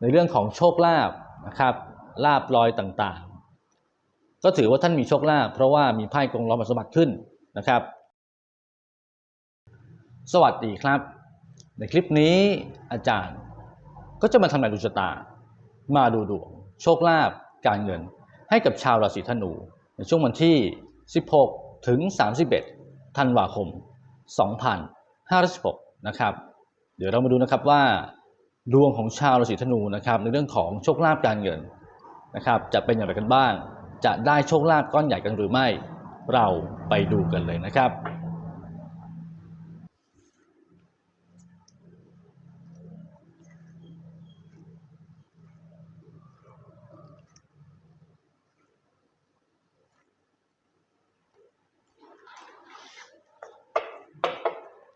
ในเรื่องของโชคลาภนะครับลาบลอยต่างๆ ก็ถือว่าท่านมีโชคลาภเพราะว่ามีไพ่กงล้อมสมบัติขึ้นนะครับ สวัสดีครับ ในคลิปนี้อาจารย์ก็จะมาทำนายดวงชะตา มาดูดวงโชคลาภการเงินให้กับชาวราศีธนู ในช่วงวันที่ 16 ถึง 31 ธันวาคม 2516 นะครับ เดี๋ยวเรามาดูนะครับว่า ดวงของชาวราศีธนูนะครับในเรื่องของโชคลาภการเงินนะครับจะเป็นอย่างไรกันบ้าง จะได้โชคลาภก้อนใหญ่กันหรือไม่ เราไปดูกันเลยนะครับ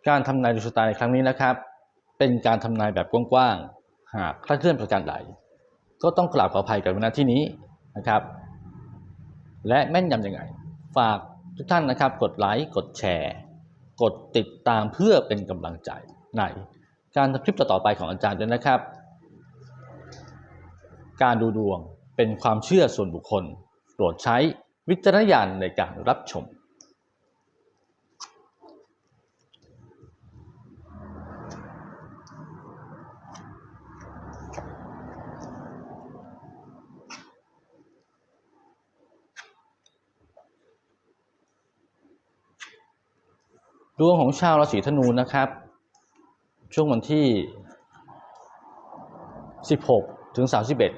การทำนายดวงชะตาในครั้งนี้นะครับ เป็นการทำนายแบบกว้างๆหากคลาดเคลื่อนประการใดก็ต้องกราบขออภัยกับเวลาที่นี้นะครับ และแม่นยำยังไง ฝากทุกท่านนะครับ กดไลค์กดแชร์ กดติดตามเพื่อเป็นกำลังใจในการทำคลิปต่อๆไปของอาจารย์ด้วยนะครับ การดูดวงเป็นความเชื่อส่วนบุคคลโปรดใช้วิจารณญาณในการรับชม ดวงของชาวราศีธนูนะครับ ช่วงวันที่ 16 ถึง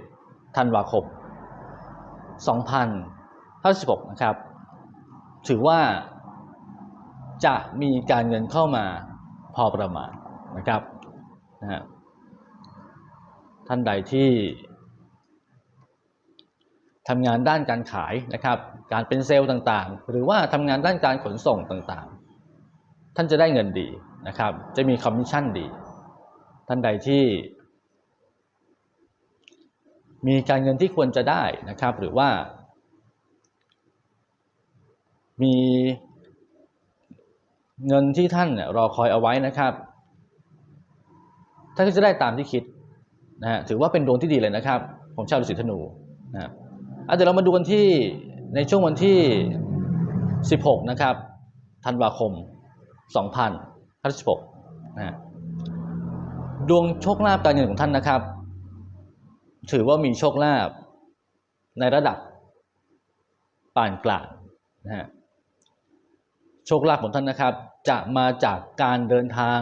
31 ธันวาคม 2056 นะครับ ถือว่าจะมีการเงินเข้ามาพอประมาณนะครับนะฮะท่านใดที่ทำงานด้านการขายนะครับ การเป็นเซลล์ต่างๆ หรือว่าทำงานด้านการขนส่งต่างๆ ท่านจะได้เงินดีนะครับ จะมีคอมมิชชั่นดี ท่านใดที่ มีการเงินที่ควรจะได้นะครับ หรือว่า มีเงินที่ท่านรอคอยเอาไว้นะครับ ท่านก็จะได้ตามที่คิดนะฮะถือว่าเป็นดวงที่ดีเลยนะครับของชาวราศีธนูนะครับอะเดี๋ยวเรามาดูกันที่ในช่วงวันที่ 16 นะครับธันวาคม 2016นะฮะดวงโชคลาภการเงินของท่านนะครับ ถือว่ามีโชคลาภในระดับปานกลางนะฮะโชคลาภของท่านนะครับ จะมาจากการเดินทาง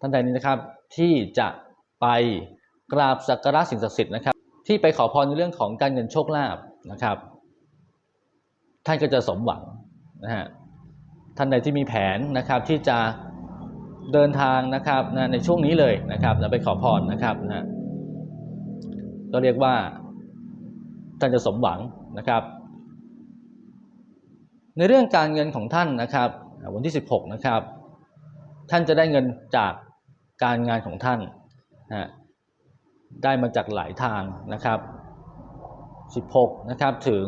ท่านใดนี้นะครับที่จะไปกราบสักการะสิ่งศักดิ์สิทธิ์นะครับ ที่ไปขอพรในเรื่องของการเงินโชคลาภนะครับ ท่านก็จะสมหวังนะฮะ ท่านใดที่มีแผนนะครับที่จะเดินทางนะครับนะในช่วงนี้เลยนะครับแล้วไปขอพรนะครับนะก็เรียกว่าท่านจะสมหวังนะครับ ในเรื่องการเงินของท่านนะครับวันที่ 16 นะครับ ท่านจะได้เงินจากการงานของท่านนะได้มาจากหลายทางนะครับ 16 นะครับถึง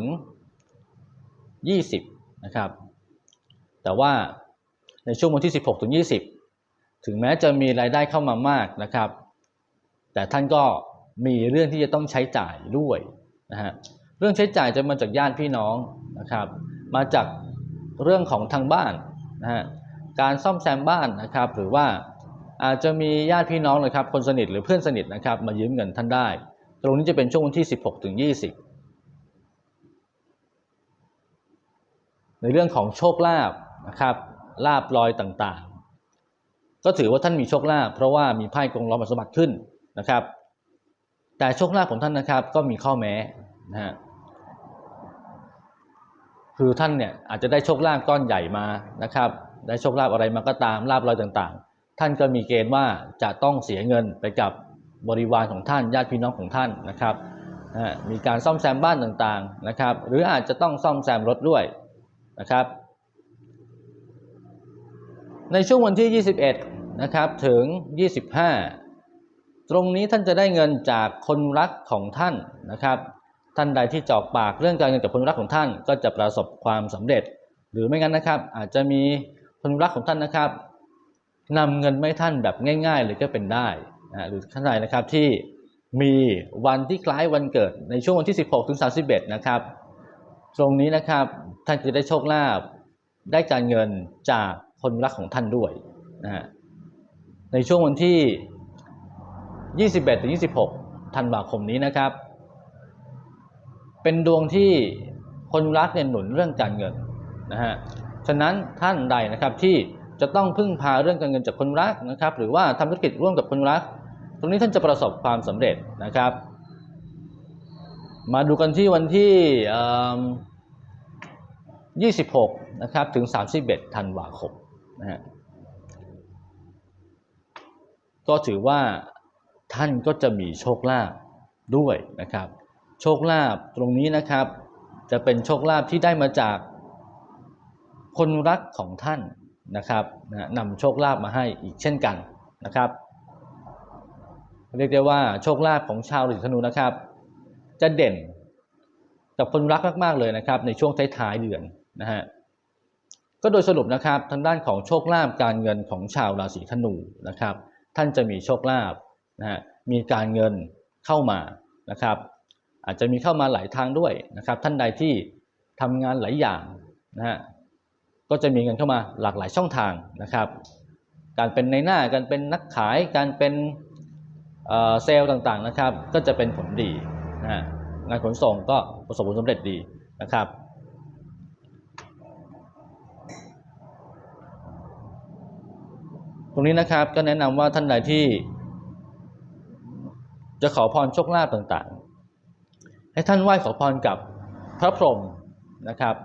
20 นะครับ แต่ว่าในช่วงวันที่ 16ถึง20 ถึงแม้จะมีรายได้เข้ามามากนะครับ แต่ท่านก็มีเรื่องที่จะต้องใช้จ่ายด้วยนะฮะเรื่องใช้จ่ายจะมาจากญาติพี่น้องนะครับ มาจากเรื่องของทางบ้านนะฮะการซ่อมแซมบ้านนะครับ หรือว่าอาจจะมีญาติพี่น้องนะครับ คนสนิทหรือเพื่อนสนิทนะครับ มายืมเงินท่านได้ ตรงนี้จะเป็นช่วงวันที่ 16ถึง20 ในเรื่องของโชคลาภ นะครับลาบลอยต่างๆ ก็ถือว่าท่านมีโชคลาภเพราะว่ามีไพ่กงล้อมสมบัติขึ้นนะครับ แต่โชคลาภของท่านนะครับก็มีข้อแม้นะฮะคือท่านเนี่ยอาจจะได้โชคลาภก้อนใหญ่มานะครับ ได้โชคลาภอะไรมาก็ตามลาบลอยต่างๆ ท่านก็มีเกณฑ์ว่าจะต้องเสียเงินไปกับบริวารของท่านญาติพี่น้องของท่านนะครับนะมีการซ่อมแซมบ้านต่างๆนะครับ หรืออาจจะต้องซ่อมแซมรถด้วยนะครับ ในช่วงวันที่ 21 นะครับ ถึง 25 ตรงนี้ท่านจะได้เงินจากคนรักของท่านนะครับ ท่านใดที่จอกปากเรื่องการเงินกับคนรักของท่าน ก็จะประสบความสำเร็จ หรือไม่งั้นนะครับ อาจจะมีคนรักของท่านนะครับนำเงินไม่ท่านแบบง่ายๆเลยก็เป็นได้นะหรือท่านใดนะครับที่มีวันที่คล้ายวันเกิดในช่วงวันที่ 16ถึง31 นะครับ ตรงนี้นะครับท่านจะได้โชคลาภได้การเงินจาก คนรักของท่านด้วยนะฮะในช่วงวันที่ 21ถึง26 ธันวาคมนี้นะครับ เป็นดวงที่คนรักเนี่ยหนุนเรื่องการเงินนะฮะฉะนั้นท่านใดนะครับที่จะต้องพึ่งพาเรื่องการเงินจากคนรักนะครับ หรือว่าทำธุรกิจร่วมกับคนรัก ตรงนี้ท่านจะประสบความสำเร็จนะครับ มาดูกันที่วันที่26 นะครับถึง 31 ธันวาคม นะฮะก็ถือว่าท่านก็จะมีโชคลาภด้วยนะครับ โชคลาภตรงนี้นะครับ จะเป็นโชคลาภที่ได้มาจากคนรักของท่านนะครับนะนำโชคลาภมาให้อีกเช่นกันนะครับ เรียกได้ว่าโชคลาภของชาวราศีธนูนะครับ จะเด่นกับคนรักมากๆเลยนะครับ ในช่วงท้ายๆเดือนนะฮะ ก็โดยสรุปนะครับทางด้านของโชคลาภการเงินของชาวราศีธนูนะครับ ท่านจะมีโชคลาภนะฮะมีการเงินเข้ามานะครับ อาจจะมีเข้ามาหลายทางด้วยนะครับ ท่านใดที่ทำงานหลายอย่างนะฮะก็จะมีเงินเข้ามาหลากหลายช่องทางนะครับ การเป็นในหน้าการเป็นนักขายการเป็นเอ่อเซลล์ต่างๆนะครับ ก็จะเป็นผลดีนะฮะงานขนส่งก็ประสบผลสำเร็จดีนะครับ รงนี้นะครับก็แนะนำว่าท่านใดที่ จะขอพรโชคลาภต่างๆ ให้ท่านไหว้ขอพรกับพระพรหมนะครับ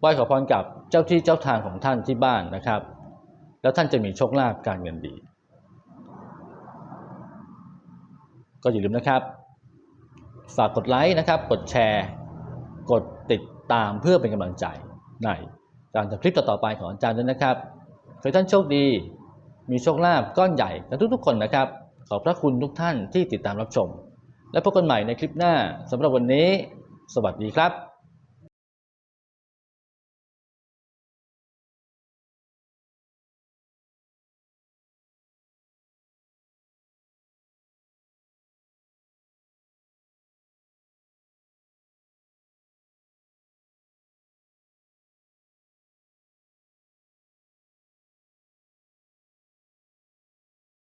ไหว้ขอพรกับเจ้าที่เจ้าทางของท่านที่บ้านนะครับ แล้วท่านจะมีโชคลาภการเงินดี ก็อย่าลืมนะครับ ฝากกดไลค์นะครับ กดแชร์ กดติดตามเพื่อเป็นกำลังใจในการทำคลิปต่อๆไปของอาจารย์ด้วยนะครับขอให้ท่านโชคดี มีโชคลาภก้อนใหญ่กันทุกๆ คนนะครับ ขอบพระคุณทุกท่านที่ติดตามรับชม และพบกันใหม่ในคลิปหน้าสำหรับวันนี้ สวัสดีครับ